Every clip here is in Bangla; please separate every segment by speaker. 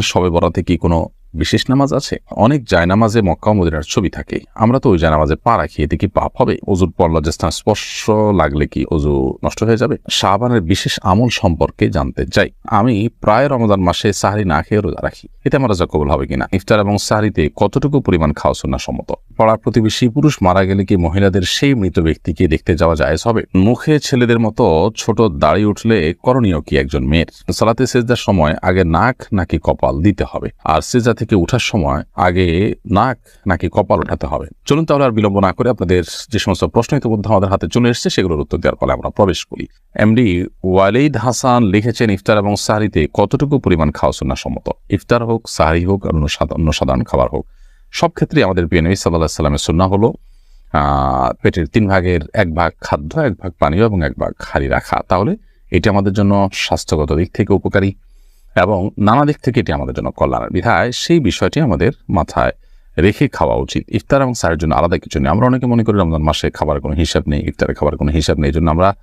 Speaker 1: সবে বরাতে কি কোনো বিশেষ নামাজ আছে? অনেক জায়নামাজে মক্কা মদিনার ছবি থাকে। আমরা তো ওই জায়নামাজে পা রাখি এতে কি পাপ হবে। অজুর পর লজ্জাস্থান স্পর্শ লাগলে কি অজু নষ্ট হয়ে যাবে? শাহবানের বিশেষ আমল সম্পর্কে জানতে চাই। আমি প্রায় রমজান মাসে সাহারি না খেয়ে রোজা রাখি। এতে আমার রোজা কবুল হবে কিনা? ইফতার এবং সাহারিতে কতটুকু পরিমাণ খাওয়া সুন্না সম্মত? পাড়ার প্রতিবেশী পুরুষ মারা গেলে কি মহিলাদের সেই মৃত ব্যক্তিকে দেখতে যাওয়া যায় হবে? মুখে ছেলেদের মতো ছোট দাড়ি উঠলে করণীয় কি একজন মেয়ের? সালাতে সেজদার সময় আগে নাক নাকি কপাল দিতে হবে। আর সেজা থেকে উঠার সময় আগে নাক নাকি কপাল উঠাতে হবে। চলুন তাহলে আর বিলম্ব না করে আপনাদের যে সমস্ত প্রশ্ন ইতিমধ্যে আমাদের হাতে চলে এসেছে, সেগুলোর উত্তর দেওয়ার ফলে আমরা প্রবেশ করি। এমডি ওয়ালিদ হাসান লিখেছেন, ইফতার এবং সাহারিতে কতটুকু পরিমাণ খাওয়া সুন্না সম্মত? ইফতার হোক, সাহারি হোক, আর অন্য সাধা- অন্য সাধারণ খাবার হোক। সব ক্ষেত্রে আমাদের প্রিয় নবী সাল্লাহ সাল্লামের সুন্না হলো পেটের তিন ভাগের এক ভাগ খাদ্য, এক ভাগ পানীয় এবং এক ভাগ খালি রাখা। তাহলে এটি আমাদের জন্য স্বাস্থ্যগত দিক থেকে উপকারী। এবং নানা দিক থেকে এটি আমাদের জন্য কল্যাণের বিধায় সেই বিষয়টি আমাদের মাথায় রেখে খাওয়া উচিত। ইফতার এবং সারের জন্য আলাদা কিছু নেই। আমরা অনেকে মনে করি রমজান মাসে খাবার কোনো হিসাব নেই, ইফতারের খাবার কোনো হিসাব নেই। এই জন্য আমরা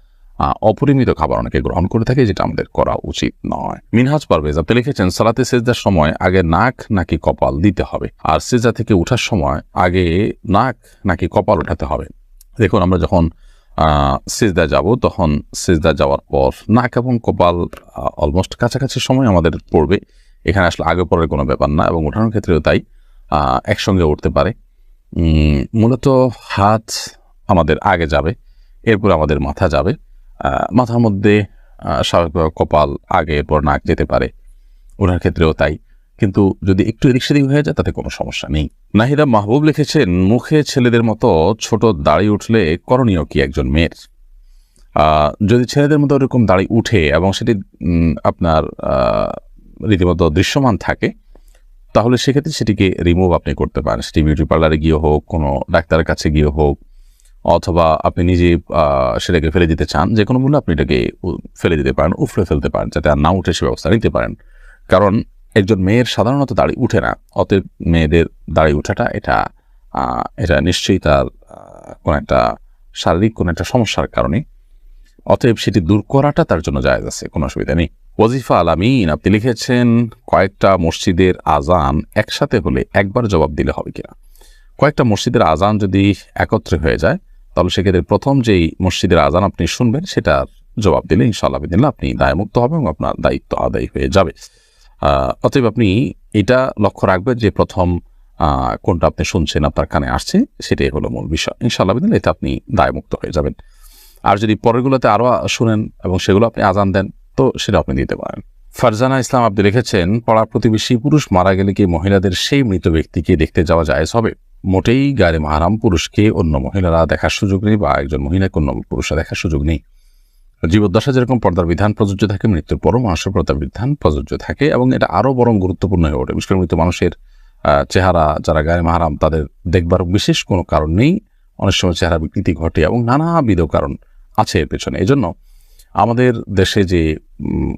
Speaker 1: অপরিমিত খাবার অনেকে গ্রহণ করে থাকি, যেটা আমাদের করা উচিত নয়। মিনহাজ পারভেজ, আপনি লিখেছেন, সালাতে সেজদার সময় আগে নাক নাকি কপাল দিতে হবে? আর সেজা থেকে উঠার সময় আগে নাক নাকি কপাল উঠাতে হবে? দেখুন, আমরা যখন সিজদা যাব, তখন সিজদা যাওয়ার পর নাক এবং কপাল অলমোস্ট কাছাকাছি সময় আমাদের পড়বে। এখানে আসলে আগে পরের কোনো ব্যাপার না এবং ওঠানোর ক্ষেত্রেও তাই একসঙ্গে উঠতে পারে। মূলত হাত আমাদের আগে যাবে, এরপর আমাদের মাথা যাবে। মাথার মধ্যে স্বাভাবিকভাবে কপাল আগে, এরপর নাক যেতে পারে। ওনার ক্ষেত্রেও তাই। কিন্তু যদি একটু এদিক সেদিক হয়ে যায়, তাতে কোনো সমস্যা নেই। নাহিদা মাহবুব লিখেছেন মুখে ছেলেদের মতো ছোট দাড়ি উঠলে করণীয় কি একজন মেয়ের? যদি ছেলেদের মতো ওরকম দাড়ি উঠে এবং সেটি আপনার রীতিমতো দৃশ্যমান থাকে, তাহলে সেক্ষেত্রে সেটিকে রিমুভ আপনি করতে পারেন। সেটি বিউটি পার্লারে গিয়ে হোক, কোনো ডাক্তারের কাছে গিয়ে হোক, অথবা আপনি নিজে সেটাকে ফেলে দিতে চান যে কোনো মূল্যে আপনি এটাকে ফেলে দিতে পারেন উফলে ফেলতে পারেন, যাতে আর না উঠে সে ব্যবস্থা নিতে পারেন। কারণ একজন মেয়ের সাধারণত দাড়ি উঠে না। অতএব মেয়েদের দাড়ি উঠাটা এটা এটা নিশ্চয়ই তার কোনো একটা শারীরিক, কোনো একটা সমস্যার কারণে। অতএব সেটি দূর করাটা তার জন্য জায়েজ আছে, কোনো অসুবিধা নেই। ওজিফা আলামিন আপনি লিখেছেন, কয়েকটা মসজিদের আজান একসাথে হলে একবার জবাব দিলে হবে কিনা। কয়েকটা মসজিদের আজান যদি একত্রে হয়ে যায়, তাহলে সেক্ষেত্রে প্রথম যেই মসজিদের আজান আপনি শুনবেন, সেটার জবাব দিলে ইনশাআল্লাহ আপনি দায়মুক্ত হবে এবং আপনার দায়িত্ব আদায় হয়ে যাবে। অতএব আপনি এটা লক্ষ্য রাখবেন যে প্রথম কোনটা আপনি শুনছেন, আপনার কানে আসছে, সেটাই হলো মূল বিষয়। ইনশাআল্লাহ দিলে এতে আপনি দায়মুক্ত হয়ে যাবেন। আর যদি পরেরগুলোতে আরও শুনেন এবং সেগুলো আপনি আজান দেন, তো সেটা আপনি দিতে পারেন। ফারজানা ইসলাম, আপনি লিখেছেন পাড়ার প্রতিবেশী পুরুষ মারা গেলে কি মহিলাদের সেই মৃত ব্যক্তিকে দেখতে যাওয়া যায় হবে? মোটেই গায়ে মাহারাম পুরুষকে অন্য মহিলারা দেখার সুযোগ নেই বা একজন মহিলাকে অন্য পুরুষরা দেখার সুযোগ নেই। জীবদ্দশা যেরকম পর্দার বিধান, প্রযোজ্য থাকে, মৃত্যুর পরও মানুষের পর্দার বিধান প্রযোজ্য থাকে এবং এটা আরও বরং গুরুত্বপূর্ণ হয়ে ওঠে। বিশেষ করে মৃত মানুষের চেহারা যারা গায়ে মাহারাম, তাদের দেখবার বিশেষ কোনো কারণ নেই। অনেক সময় চেহারা বিকৃতি ঘটে এবং নানাবিধ কারণ আছে এর পেছনে। এই জন্য আমাদের দেশে যে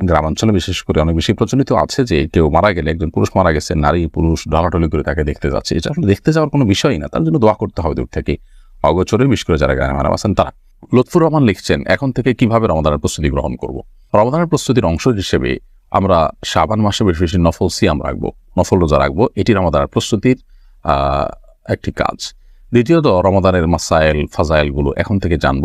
Speaker 1: গ্রামাঞ্চলে বিশেষ করে অনেক বেশি প্রচলিত আছে যে, কেউ মারা গেলে, একজন পুরুষ মারা গেছে, নারী, পুরুষ ঢলাঢলি করে তাকে দেখতে যাচ্ছে। এটা আসলে দেখতে যাওয়ার কোনো বিষয়ই না। তার জন্য দোয়া করতে হবে দূর থেকে। অগোচরে বিশেষ করে যারা গায়ে মারা আছেন তারা। লুৎফুর রহমান লিখছেন, এখন থেকে কীভাবে রমাদানের প্রস্তুতি গ্রহণ করব? রমাদানের প্রস্তুতির অংশ হিসেবে আমরা শাবান মাসে বেশি বেশি নফল সিয়াম রাখব, নফল রোজা রাখব। এটি রমাদানের প্রস্তুতির একটি কাজ। দ্বিতীয়ত, রমাদানের মাসাইল ফাজাইলগুলো এখন থেকে জানব।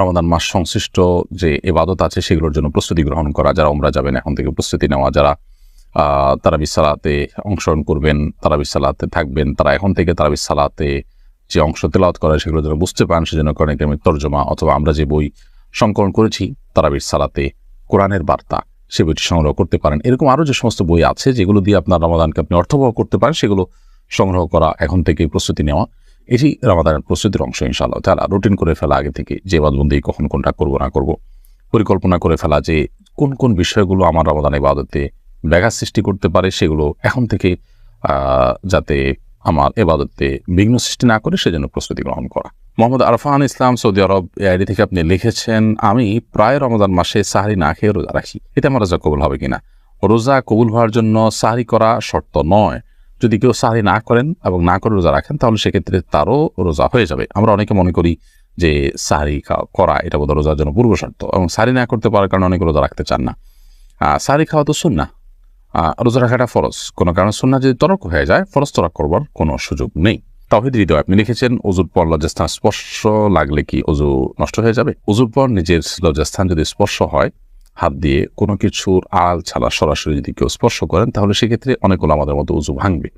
Speaker 1: রমাদান মাস সংশ্লিষ্ট যে এবাদত আছে, সেগুলোর জন্য প্রস্তুতি গ্রহণ করা, যারা ওমরা যাবেন, এখন থেকে প্রস্তুতি নেওয়া, যারা তারা বিসালাতে অংশগ্রহণ করবেন তারা বিসালাতে থাকবেন, তারা এখন থেকে তারা বিসালাতে যে অংশ তেলাওয়াত করে সেগুলো যেন বুঝতে পারেন, সেজন্য করেন আমি তর্জমা অথবা আমরা যে বই সংকলন করেছি, তারাবির সালাতে কোরআনের বার্তা, সে বইটি সংগ্রহ করতে পারেন। এরকম আরও যে সমস্ত বই আছে, যেগুলো দিয়ে আপনার রমাদানকে আপনি অর্থবহ করতে পারেন, সেগুলো সংগ্রহ করা এখন থেকে প্রস্তুতি নেওয়া, এটি রমাদানের প্রস্তুতির অংশ ইনশাআল্লাহ তাহলে রুটিন করে ফেলা আগে থেকে, যে বাদবন্দি কখন কোনটা করব, না করব, পরিকল্পনা করে ফেলা যে কোন কোন বিষয়গুলো আমার রমাদান বাদতে ব্যাঘাত সৃষ্টি করতে পারে, সেগুলো এখন থেকে যাতে আমার এবাদতে বিঘ্ন সৃষ্টি না করে সেজন্য প্রস্তুতি গ্রহণ করা। Mohammad Arfan Islam, Saudi Arab ID থেকে আপনি লিখেছেন, আমি প্রায় রমজান মাসে সাহারি না খেয়ে রোজা রাখি। এতে আমার রোজা কবুল হবে কিনা? রোজা কবুল হওয়ার জন্য সাহারি করা শর্ত নয়। যদি কেউ সাহারি না করেন এবং না করে রোজা রাখেন, তাহলে সেক্ষেত্রে তারও রোজা হয়ে যাবে। আমরা অনেকে মনে করি যে সাহারি করা এটা বোধহয় রোজার জন্য পূর্ব শর্ত এবং সাহারি না করতে পারার কারণে অনেকে রোজা রাখতে চান না। সাহারি খাওয়া তো শুন না রোজা রাখাটা ফরজ। কোনো কারণে সুন্না যদি তরক হয়ে যায়, ফরজ তরক করবার কোনো সুযোগ নেই। তাহিদ হৃদয় আপনি লিখেছেন অজুর পর লজ্জাস্থান স্পর্শ লাগলে কি অজু নষ্ট হয়ে যাবে? অজুর পর নিজের লজ্জাস্থান যদি স্পর্শ হয়, হাত দিয়ে কোনো কিছুর আল ছাড়া সরাসরি যদি কেউ স্পর্শ করেন, তাহলে সেক্ষেত্রে অনেকগুলো আমাদের মতো উজু ভাঙবে।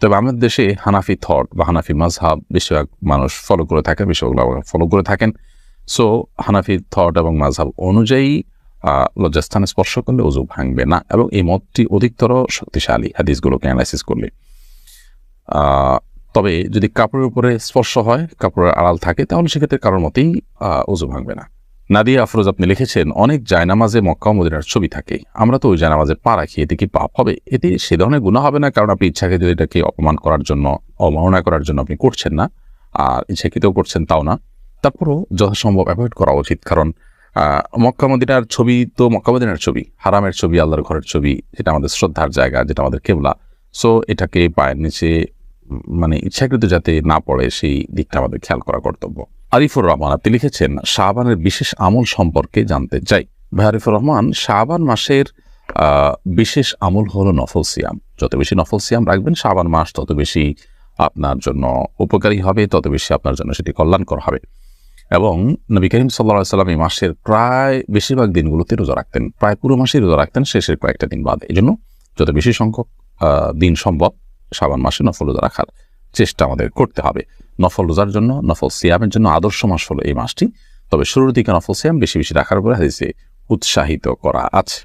Speaker 1: তবে আমাদের দেশে হানাফি থট বা হানাফি মাঝহাব বেশিরভাগ মানুষ ফলো করে থাকেন, বেশিরভাগ ফলো করে থাকেন। সো হানাফি থট এবং মাজহাব অনুযায়ী লজ্জাস্থানে স্পর্শ করলে অজু ভাঙবে না এবং এই মতটি অধিকতর শক্তিশালী হাদিসগুলোকে অ্যানালাইসিস করলে। তবে যদি কাপড়ের উপরে স্পর্শ হয়, কাপড়ের আড়াল থাকে, তাহলে সেক্ষেত্রে কারোর মতেই অজু ভাঙবে না। নাদিয়া আফরোজ আপনি লিখেছেন, অনেক জায়নামাজে মক্কা মদিনার ছবি থাকে। আমরা তো ওই জায়নামাজে পা রাখি, এতে কি পাপ হবে? এতে সে ধরনের গুণা হবে না, কারণ আপনি ইচ্ছাকৃত এটাকে অপমান করার জন্য, অবমাননা করার জন্য আপনি করছেন না, আর ইচ্ছাকৃত করছেন তাও না। তারপরও যথাসম্ভব অ্যাভয়েড করা উচিত, কারণ মক্কা মদিনার ছবি তো মক্কা মদিনার ছবি, হারামের ছবি, আল্লাহর ঘরের ছবি, যেটা আমাদের শ্রদ্ধার জায়গা, যেটা আমাদের কেবলা। সো এটাকে পায়ের নিচে মানে ইচ্ছাকৃত যাতে না পড়ে, সেই দিকটা আমাদের খেয়াল করা কর্তব্য। আরিফুর রহমান, আপনি লিখেছেন শাহবানের বিশেষ আমল সম্পর্কে জানতে চাই। ভাই আরিফুর রহমান শাহবান মাসের বিশেষ আমল হলো নফল সিয়াম। যত বেশি নফল সিয়াম রাখবেন শাহবান মাস তত বেশি আপনার জন্য উপকারী হবে, তত বেশি আপনার জন্য সেটি কল্যাণকর হবে। এবং নবী করিম সাল্লা সাল্লাম এই মাসের প্রায় বেশিরভাগ দিনগুলোতে রোজা রাখতেন। প্রায় পুরো মাসেই রোজা রাখতেন, শেষের কয়েকটা দিন বাদে। এই জন্য যত বেশি সংখ্যক দিন সম্ভব সাবান মাসে নফল রোজা রাখার চেষ্টা আমাদের করতে হবে। নফল রোজার জন্য, নফল সিয়ামের জন্য আদর্শ মাস হলো এই মাসটি। তবে শুরুর দিকে নফল সিয়াম বেশি বেশি রাখার উপরে হাদিসে উৎসাহিত করা আছে।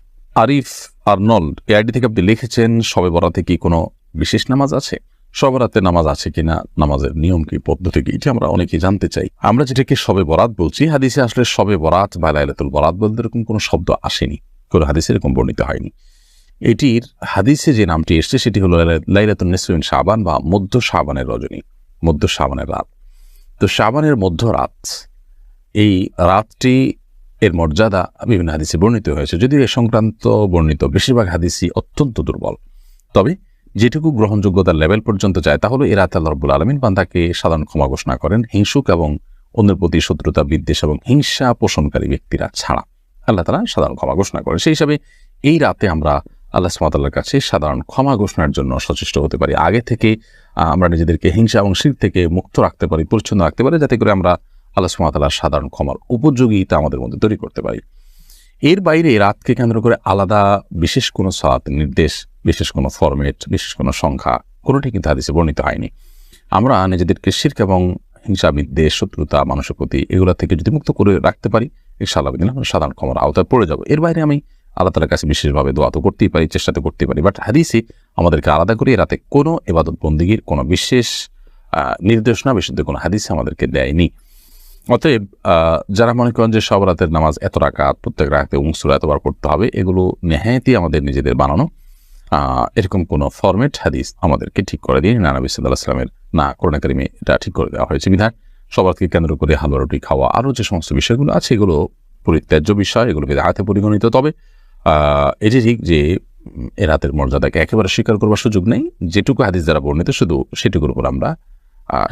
Speaker 1: আরিফ আর্নল্ড এআইডি থেকে আপনি লিখেছেন, সবে বরাতে কি কোনো বিশেষ নামাজ আছে? সবরাতে নামাজ আছে কিনা, নামাজের নিয়ম কি, পদ্ধতি কি, এটি আমরা অনেকেই জানতে চাই। আমরা যেটাকে সবে বরাত বলছি, হাদিসে আসলে সবে বরাত বা লাইলাতুল বরাত বলতে এরকম কোনো শব্দ আসেনি, কোনো হাদিসে এরকম বর্ণিত হয়নি। এটির হাদিসে যে নামটি এসছে, সেটি হলো লাইলাতুল নিসরিন শাবান বা মধ্য শাবানের রজনী, মধ্য শাবানের রাত। তো শাবানের মধ্য রাত, এই রাতটি এর মর্যাদা বিভিন্ন হাদিসে বর্ণিত হয়েছে, যদিও এ সংক্রান্ত বর্ণিত বেশিরভাগ হাদিসই অত্যন্ত দুর্বল। তবে যেটুকু গ্রহণযোগ্যতার লেভেল পর্যন্ত যায়, তাহলে এরা আল্লাহ রব্বুল আলমিন বান্দাকে সাধারণ ক্ষমা ঘোষণা করেন, হিংসুক এবং অন্যের প্রতি শত্রুতা, বিদ্বেষ এবং হিংসা পোষণকারী ব্যক্তিরা ছাড়া। আল্লাহ তালা সাধারণ ক্ষমা ঘোষণা করেন। সেই হিসাবে এই রাতে আমরা আল্লাহ সুমাতাল্লার কাছে সাধারণ ক্ষমা ঘোষণার জন্য সচেষ্ট হতে পারি। আগে থেকে আমরা নিজেদেরকে হিংসা এবং শীত থেকে মুক্ত রাখতে পারি, পরিচ্ছন্ন রাখতে পারি, যাতে করে আমরা আল্লাহ সুমাতাল্লার সাধারণ ক্ষমার উপযোগিতা আমাদের মধ্যে তৈরি করতে পারি। এর বাইরে রাতকে কেন্দ্র করে আলাদা বিশেষ কোনো সাত নির্দেশ, বিশেষ কোনো ফরম্যাট বিশেষ কোনো সংখ্যা কোনোটি কিন্তু হাদিসে বর্ণিত হয়নি। আমরা নিজেদেরকে শির্ক এবং হিংসা, বিদ্বেষ, শত্রুতা, মানুষের প্রতি এগুলো থেকে যদি মুক্ত করে রাখতে পারি, ইনশাআল্লাহ দিন আমরা সাধারণ ক্ষমার আওতায় পড়ে যাব। এর বাইরে আমি আল্লাহ তালার কাছে বিশেষভাবে দোয়া তো করতেই পারি, চেষ্টা তো করতেই পারি বাট হাদিসে আমাদেরকে আলাদা করে রাতে কোনো এবাদত বন্দিগির কোনো বিশেষ নির্দেশনা বিশুদ্ধ কোনো হাদিসে আমাদেরকে দেয়নি। অতএব যারা মনে করেন যে সব রাতের নামাজ এত রাকাত, প্রত্যেক রাতে উংসুর এতবার করতে হবে, এগুলো নেহায়তি আমাদের নিজেদের বানানো এরকম কোনো ফরম্যাট হাদিস আমাদেরকে ঠিক করে দিয়ে নানা সাল্লাহ সাল্লামের না করোনা কারিমে এটা ঠিক করে দেওয়া হয়েছে বিধান। সবারকে কেন্দ্র করে হালুয়া রুটি খাওয়া, আরও যে সমস্ত বিষয়গুলো আছে, এগুলো পরিত্যাজ্য বিষয়, এগুলো বেদাহাতে পরিগণিত। তবে এটি ঠিক যে, এ রাতের মর্যাদাকে একেবারে স্বীকার করবার সুযোগ নেই। যেটুকু হাদিস দ্বারা বর্ণিত, শুধু সেটুকুর উপর আমরা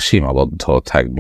Speaker 1: সীমাবদ্ধ থাকব।